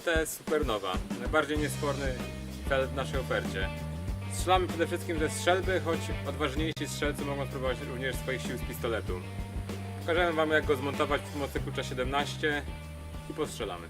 MTS Supernowa. Najbardziej niesporny cel w naszej ofercie. Strzelamy przede wszystkim ze strzelby, choć odważniejsi strzelcy mogą spróbować również swoich sił z pistoletu. Pokażemy Wam jak go zmontować przy pomocy klucza 17 i postrzelamy.